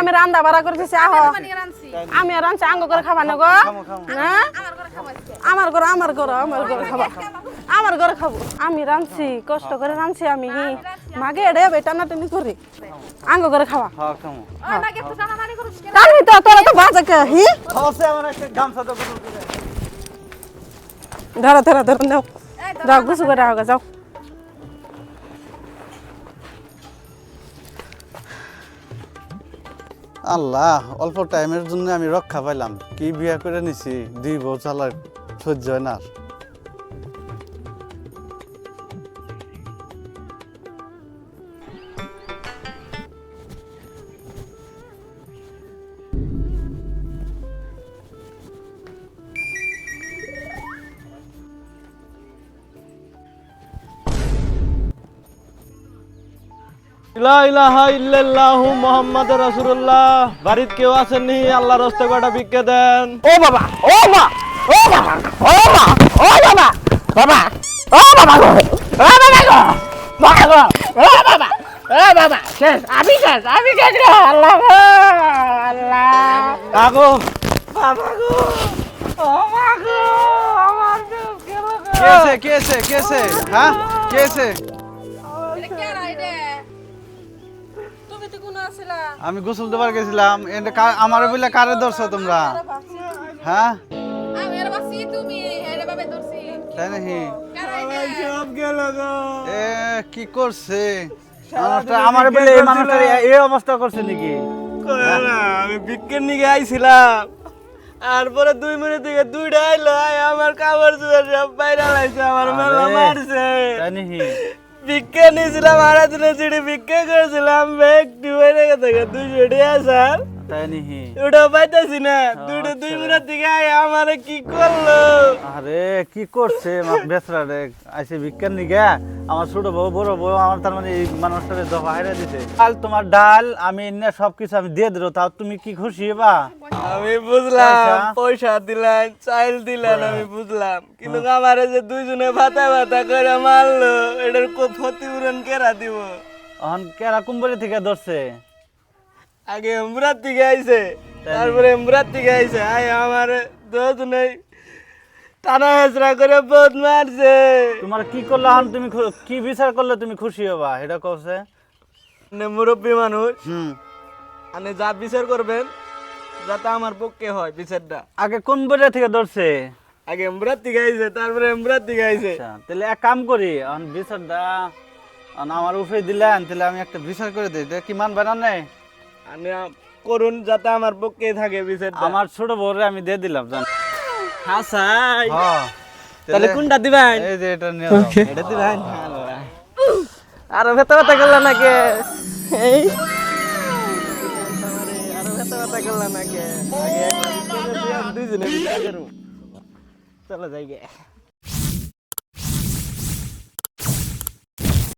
আমি রান্দা বাড়া করে দিছি আহ আমি আর আঙ্গ করে খাবা না গো। না আমার ঘরে আমার ঘরে আমার ঘরে খাবা। আমার ঘরে খাব। আমি রাঁধছি কষ্ট করে রাঁধছি আমি। মাগে এড়ে বেটা না তুমি করি। আঙ্গ করে খাওয়া হ্যাঁ কেন? তার তো তোরা তো বাজে কে হি? ধরো ধরো ধরো নাও। যাও গুছু করে আগে যাও। আল্লাহ, অল্প টাইমের জন্য আমি রক্ষা পাইলাম। কি বিয়া করে নিছি? দুই বউ চালার সহ্য হয় না মুহাম্মাদুর রাসূলুল্লাহ। বাড়িতে কেউ আছেননি আল্লাহর রাস্তে কটা ভিক্ষে দেন। ও বাবা ও মা ও বাবা ও মা ও বাবা বাবা ও বাবা গো ও বাবা গো বাবা গো ও বাবা ও বাবা শেষ আমি শেষ আমি শেষ গো আল্লাহ গো আল্লাহ কাগো বাবা গো ও মা গো আমার দুঃখ গেল গো। কেছে কেছে কেছে হ্যাঁ? কেছে আমি গোসল দেবার গেছিলাম। আমার বলে কারে ধরছো তোমরা? হ্যাঁ? তাই নাকি? কে এ করছে? আমার বলে এই মানুষটা এই অবস্থা করছে নাকি? আমি ভিক্ষের নিকে আইছিলাম। আর পরে দুই মিনিট থেকে দুইটা আইলো আই আমার কাপড় চোপড় সব বাইরে লাইছে আমার মেলা মারছে। ভিক্ষে নিয়েছিলাম আড়া দিনে চিড়ি ভিক্ষে করেছিলাম ব্যাগ থেকে দুইশো টাকা স্যার? তাই নাকি ওটা পাইতেছি না। দুইটা দুই মিনিট থেকে আমারে কি করল? আরে কি করছে বেসরা রে? আইসে বিজ্ঞান নিগে। আমার ছোট বউ বড় বউ আমার তার মানে এই মানুষটারে দফা হাইরা দিতে ডাল তোমার ডাল আমি এনে সবকিছু আমি দিয়ে দিল তাও তুমি কি খুশি বা আমি বুঝলাম পয়সা? দিলেন চাইল দিলাম আমি বুঝলাম। কিন্তু আমারে যে দুইজনে ভাতা ভাতা করে মারলো এটার ক্ষতিপূরণ কেরা দিব? এখন কেরা কুম্বরি থেকে ধরছে? আগে এমরাত থেকে আইছে তারপরে এমরাত থেকে আইছে। আই আমার দুজনে টানা হেসরা করে বহুত মারছে। তোমার কি করলে এখন তুমি কি বিচার করলে তুমি খুশি হবা? এটা কছে মানে মুরব্বী মানুষ। হুম। আপনি যা বিচার করবেন যাতে আমার পক্ষে হয় বিচারটা। আগে কোন কুম্বরি থেকে ধরছে? আগে এমরাত থেকে আইছে তারপরে এমরাত থেকে আইছে। আচ্ছা তাহলে এক কাম করি এখন বিচারটা আমার উফে দিলেন তাহলে আমি একটা বিচার করে দিই। কি মানবে না নেই? আপনি আ- করুন যাতে আমার পক্ষে থাকে বিচারটা। আমার ছোট বউরে আমি দিয়ে দিলাম জান। হাসাই হ্যাঁ তাহলে কোনটা দিবেন? এই যে এটা নিয়ে। এটা দিবেন? আরও ভেতা ভেতা করলা নাকি? এই। আরও ভেতা ভেতা করলা নাকি? দুইজনে চলো যাই গে।